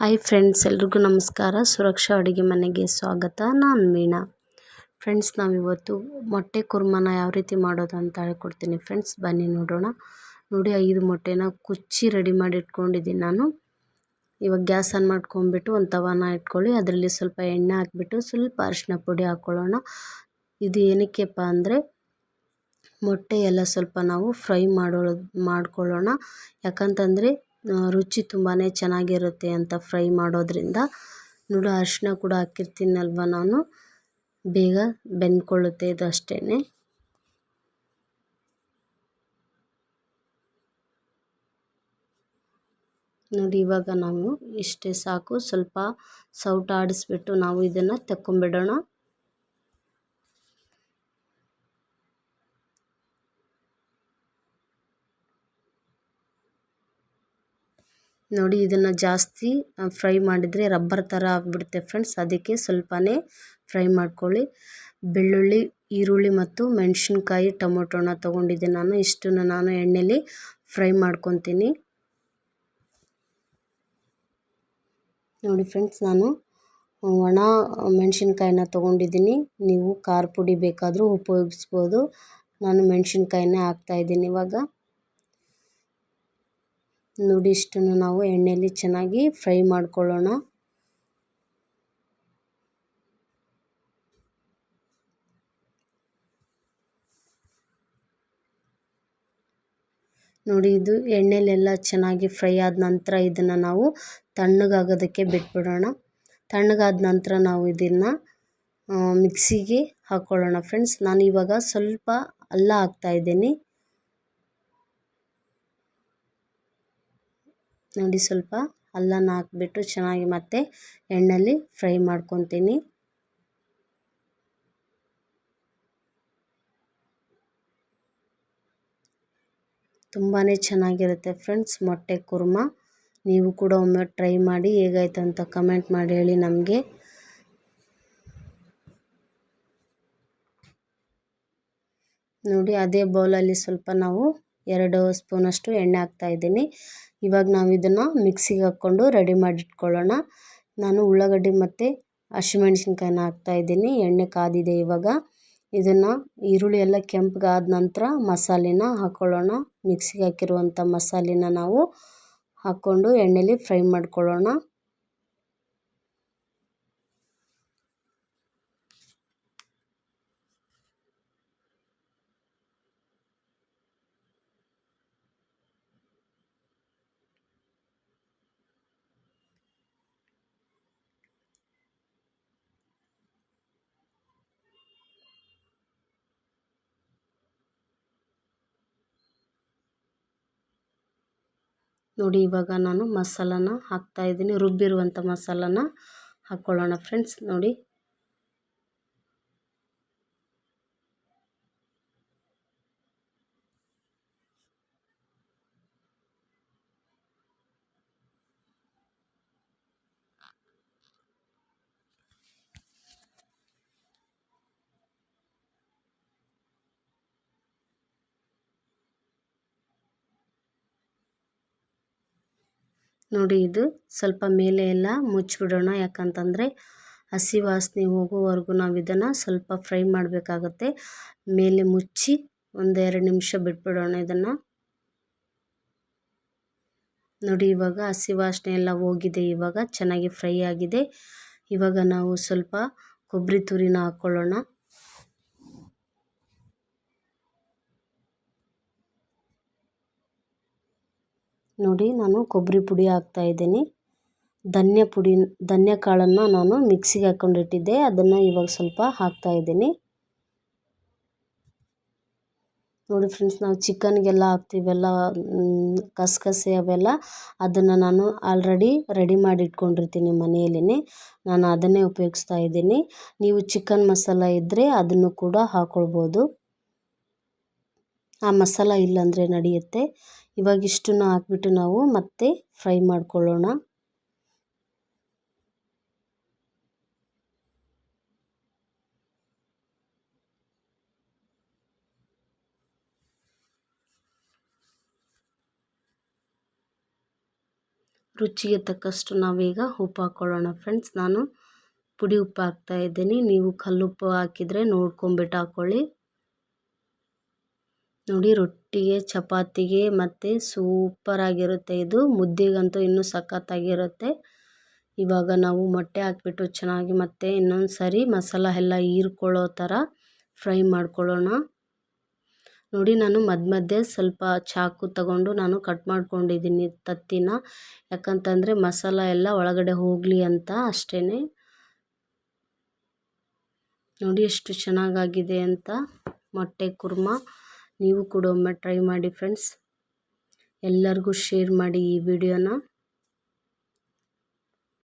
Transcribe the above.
Hi friends, ಎಲ್ರಿಗೂ ನಮಸ್ಕಾರ. ಸುರಕ್ಷಾ ಅಡುಗೆ ಮನೆಗೆ ಸ್ವಾಗತ. ನಾನು ಮೀನಾ. ಫ್ರೆಂಡ್ಸ್, ನಾವಿವತ್ತು ಮೊಟ್ಟೆ ಕುರ್ಮನ ಯಾವ ರೀತಿ ಮಾಡೋದು ಅಂತ ಹೇಳ್ಕೊಡ್ತೀನಿ. ಫ್ರೆಂಡ್ಸ್, ಬನ್ನಿ ನೋಡೋಣ. ನೋಡಿ, ಐದು ಮೊಟ್ಟೆನ ಕುಚ್ಚಿ ರೆಡಿ ಮಾಡಿ ಇಟ್ಕೊಂಡಿದ್ದೀನಿ ನಾನು. ಇವಾಗ ಗ್ಯಾಸ್ ಆನ್ ಮಾಡ್ಕೊಂಡ್ಬಿಟ್ಟು ಒಂದು ತವಾನ ಇಟ್ಕೊಳ್ಳಿ. ಅದರಲ್ಲಿ ಸ್ವಲ್ಪ ಎಣ್ಣೆ ಹಾಕ್ಬಿಟ್ಟು ಸ್ವಲ್ಪ ಅರಿಶಿನ ಪುಡಿ ಹಾಕ್ಕೊಳ್ಳೋಣ ಇದು ಏನಕ್ಕೆಪ್ಪ ಅಂದರೆ ಮೊಟ್ಟೆ ಎಲ್ಲ ಸ್ವಲ್ಪ ನಾವು ಫ್ರೈ ಮಾಡೋ ಮಾಡ್ಕೊಳ್ಳೋಣ. ಯಾಕಂತಂದರೆ ರುಚಿ ತುಂಬಾ ಚೆನ್ನಾಗಿರುತ್ತೆ ಅಂತ ಫ್ರೈ ಮಾಡೋದರಿಂದ. ನೋಡಿ ಅರಿಶಿನ ಕೂಡ ಹಾಕಿರ್ತೀನಲ್ವ ನಾನು? ಬೇಗ ಬೆಂದ್ಕೊಳ್ಳುತ್ತೆ ಇದು ಅಷ್ಟೇ ನೋಡಿ, ಇವಾಗ ನಾವು ಇಷ್ಟೇ ಸಾಕು. ಸ್ವಲ್ಪ ಸೌಟ್ ಆಡಿಸ್ಬಿಟ್ಟು ನಾವು ಇದನ್ನು ತಕ್ಕೊಂಬಿಡೋಣ. ನೋಡಿ ಇದನ್ನು ಜಾಸ್ತಿ ಫ್ರೈ ಮಾಡಿದರೆ ರಬ್ಬರ್ ಥರ ಆಗಿಬಿಡುತ್ತೆ ಫ್ರೆಂಡ್ಸ್. ಅದಕ್ಕೆ ಸ್ವಲ್ಪನೇ ಫ್ರೈ ಮಾಡ್ಕೊಳ್ಳಿ. ಬೆಳ್ಳುಳ್ಳಿ, ಈರುಳ್ಳಿ ಮತ್ತು ಮೆಣಸಿನ್ಕಾಯಿ, ಟೊಮೊಟೊನ ತೊಗೊಂಡಿದ್ದೆ ನಾನು. ಇಷ್ಟನ್ನು ನಾನು ಎಣ್ಣೆಲಿ ಫ್ರೈ ಮಾಡ್ಕೊತೀನಿ. ನೋಡಿ ಫ್ರೆಂಡ್ಸ್, ನಾನು ಒಣ ಮೆಣಸಿನ್ಕಾಯಿನ ತೊಗೊಂಡಿದ್ದೀನಿ. ನೀವು ಖಾರ ಪುಡಿ ಬೇಕಾದರೂ ಉಪಯೋಗಿಸ್ಬೋದು. ನಾನು ಮೆಣಸಿನ್ಕಾಯಿನೇ ಹಾಕ್ತಾಯಿದ್ದೀನಿ ಇವಾಗ. ನೋಡಿ ಇಷ್ಟನ್ನು ನಾವು ಎಣ್ಣೆಯಲ್ಲಿ ಚೆನ್ನಾಗಿ ಫ್ರೈ ಮಾಡ್ಕೊಳ್ಳೋಣ. ನೋಡಿ ಇದು ಎಣ್ಣೆಲೆಲ್ಲ ಚೆನ್ನಾಗಿ ಫ್ರೈ ಆದ ನಂತರ ಇದನ್ನು ನಾವು ತಣ್ಣಗಾಗೋದಕ್ಕೆ ಬಿಟ್ಬಿಡೋಣ. ತಣ್ಣಗಾದ ನಂತರ ನಾವು ಇದನ್ನು ಮಿಕ್ಸಿಗೆ ಹಾಕ್ಕೊಳ್ಳೋಣ ಫ್ರೆಂಡ್ಸ್. ನಾನು ಇವಾಗ ಸ್ವಲ್ಪ ಅಲ್ಲ ಹಾಕ್ತಾಯಿದ್ದೀನಿ ನೋಡಿ ಸ್ವಲ್ಪ ಅಲ್ಲನ ಹಾಕ್ಬಿಟ್ಟು ಚೆನ್ನಾಗಿ ಮತ್ತೆ ಎಣ್ಣೆಯಲ್ಲಿ ಫ್ರೈ ಮಾಡ್ಕೊತೀನಿ. ತುಂಬಾ ಚೆನ್ನಾಗಿರುತ್ತೆ ಫ್ರೆಂಡ್ಸ್ ಮೊಟ್ಟೆ ಕುರ್ಮ. ನೀವು ಕೂಡ ಒಮ್ಮೆ ಟ್ರೈ ಮಾಡಿ ಹೇಗಾಯ್ತು ಅಂತ ಕಮೆಂಟ್ ಮಾಡಿ ಹೇಳಿ ನಮಗೆ. ನೋಡಿ ಅದೇ ಬೌಲಲ್ಲಿ ಸ್ವಲ್ಪ ನಾವು ಎರಡು ಸ್ಪೂನಷ್ಟು ಎಣ್ಣೆ ಹಾಕ್ತಾಯಿದ್ದೀನಿ ಇವಾಗ ನಾವು ಇದನ್ನು ಮಿಕ್ಸಿಗೆ ಹಾಕ್ಕೊಂಡು ರೆಡಿ ಮಾಡಿ ಇಟ್ಕೊಳ್ಳೋಣ ನಾನು ಉಳ್ಳಾಗಡ್ಡಿ ಮತ್ತು ಹಸಿಮೆಣ್ಸಿನ್ಕಾಯಿನ ಹಾಕ್ತಾಯಿದ್ದೀನಿ ಎಣ್ಣೆ ಕಾದಿದೆ ಇವಾಗ. ಇದನ್ನು ಈರುಳ್ಳಿ ಎಲ್ಲ ಕೆಂಪಗಾದ ನಂತರ ಮಸಾಲೆನ ಹಾಕ್ಕೊಳ್ಳೋಣ ಮಿಕ್ಸಿಗೆ ಹಾಕಿರುವಂಥ ಮಸಾಲೆನ ನಾವು ಹಾಕ್ಕೊಂಡು ಎಣ್ಣೆಲಿ ಫ್ರೈ ಮಾಡ್ಕೊಳ್ಳೋಣ. ನೋಡಿ ಇವಾಗ ನಾನು ಮಸಾಲನ ಹಾಕ್ತಾಯಿದ್ದೀನಿ ರುಬ್ಬಿರುವಂಥ ಮಸಾಲನ ಹಾಕ್ಕೊಳ್ಳೋಣ ಫ್ರೆಂಡ್ಸ್ ನೋಡಿ. ನೋಡಿ ಇದು ಸ್ವಲ್ಪ ಮೇಲೆ ಎಲ್ಲ ಮುಚ್ಚಿಬಿಡೋಣ. ಯಾಕಂತಂದರೆ ಹಸಿ ವಾಸನೆ ಹೋಗೋವರೆಗೂ ನಾವು ಇದನ್ನು ಸ್ವಲ್ಪ ಫ್ರೈ ಮಾಡಬೇಕಾಗತ್ತೆ. ಮೇಲೆ ಮುಚ್ಚಿ ಒಂದೆರಡು ನಿಮಿಷ ಬಿಟ್ಬಿಡೋಣ ಇದನ್ನು. ನೋಡಿ ಇವಾಗ ಹಸಿ ವಾಸನೆ ಎಲ್ಲ ಹೋಗಿದೆ. ಇವಾಗ ಚೆನ್ನಾಗಿ ಫ್ರೈ ಆಗಿದೆ. ಇವಾಗ ನಾವು ಸ್ವಲ್ಪ ಕೊಬ್ಬರಿ ತುರಿನ ಹಾಕ್ಕೊಳ್ಳೋಣ ನೋಡಿ ನಾನು ಕೊಬ್ಬರಿ ಪುಡಿ ಹಾಕ್ತಾಯಿದ್ದೀನಿ ಧನ್ಯ ಪುಡಿ, ಧನ್ಯ ಕಾಳನ್ನು ನಾನು ಮಿಕ್ಸಿಗೆ ಹಾಕ್ಕೊಂಡಿಟ್ಟಿದ್ದೆ. ಅದನ್ನು ಇವಾಗ ಸ್ವಲ್ಪ ಹಾಕ್ತಾಯಿದ್ದೀನಿ ನೋಡಿ ಫ್ರೆಂಡ್ಸ್ ನಾವು ಚಿಕನ್ಗೆಲ್ಲ ಹಾಕ್ತೀವಲ್ಲ ಕಸಕಸೆ ಅವೆಲ್ಲ, ಅದನ್ನು ನಾನು ಆಲ್ರೆಡಿ ರೆಡಿ ಮಾಡಿ ಇಟ್ಕೊಂಡಿರ್ತೀನಿ ಮನೆಯಲ್ಲೇ ನಾನು ಅದನ್ನೇ ಉಪಯೋಗಿಸ್ತಾ ಇದ್ದೀನಿ. ನೀವು ಚಿಕನ್ ಮಸಾಲ ಇದ್ದರೆ ಅದನ್ನು ಕೂಡ ಹಾಕ್ಕೊಳ್ಬೋದು ಆ ಮಸಾಲ ಇಲ್ಲಾಂದರೆ ನಡೆಯುತ್ತೆ. ಇವಾಗ ಇಷ್ಟನ್ನು ಹಾಕ್ಬಿಟ್ಟು ನಾವು ಮತ್ತೆ ಫ್ರೈ ಮಾಡ್ಕೊಳ್ಳೋಣ. ರುಚಿಗೆ ತಕ್ಕಷ್ಟು ನಾವೀಗ ಉಪ್ಪು ಹಾಕ್ಕೊಳ್ಳೋಣ ಫ್ರೆಂಡ್ಸ್. ನಾನು ಪುಡಿ ಉಪ್ಪು ಹಾಕ್ತಾ ಇದ್ದೀನಿ. ನೀವು ಕಲ್ಲುಪ್ಪು ಹಾಕಿದರೆ ನೋಡ್ಕೊಂಬಿಟ್ಟು ಹಾಕ್ಕೊಳ್ಳಿ ನೋಡಿ, ರೊಟ್ಟಿಗೆ, ಚಪಾತಿಗೆ ಮತ್ತು ಸೂಪರಾಗಿರುತ್ತೆ. ಇದು ಮುದ್ದೆಗಂತೂ ಇನ್ನೂ ಸಖತ್ತಾಗಿರುತ್ತೆ. ಇವಾಗ ನಾವು ಮೊಟ್ಟೆ ಹಾಕ್ಬಿಟ್ಟು ಚೆನ್ನಾಗಿ ಮತ್ತೆ ಇನ್ನೊಂದು ಸರಿ ಮಸಾಲ ಎಲ್ಲ ಹೀರ್ಕೊಳ್ಳೋ ಥರ ಫ್ರೈ ಮಾಡ್ಕೊಳ್ಳೋಣ. ನೋಡಿ, ನಾನು ಮಧ್ಯ ಮಧ್ಯೆ ಸ್ವಲ್ಪ ಚಾಕು ತಗೊಂಡು ನಾನು ಕಟ್ ಮಾಡ್ಕೊಂಡಿದ್ದೀನಿ ತತ್ತಿನ. ಯಾಕಂತಂದರೆ ಮಸಾಲ ಎಲ್ಲ ಒಳಗಡೆ ಹೋಗಲಿ ಅಂತ ಅಷ್ಟೇ ನೋಡಿ, ಎಷ್ಟು ಚೆನ್ನಾಗಾಗಿದೆ ಅಂತ ಮೊಟ್ಟೆ ಕುರ್ಮ. ನೀವು ಕೂಡ ಒಮ್ಮೆ ಟ್ರೈ ಮಾಡಿ ಫ್ರೆಂಡ್ಸ್ ಎಲ್ಲರಿಗೂ ಶೇರ್ ಮಾಡಿ ಈ ವಿಡಿಯೋನ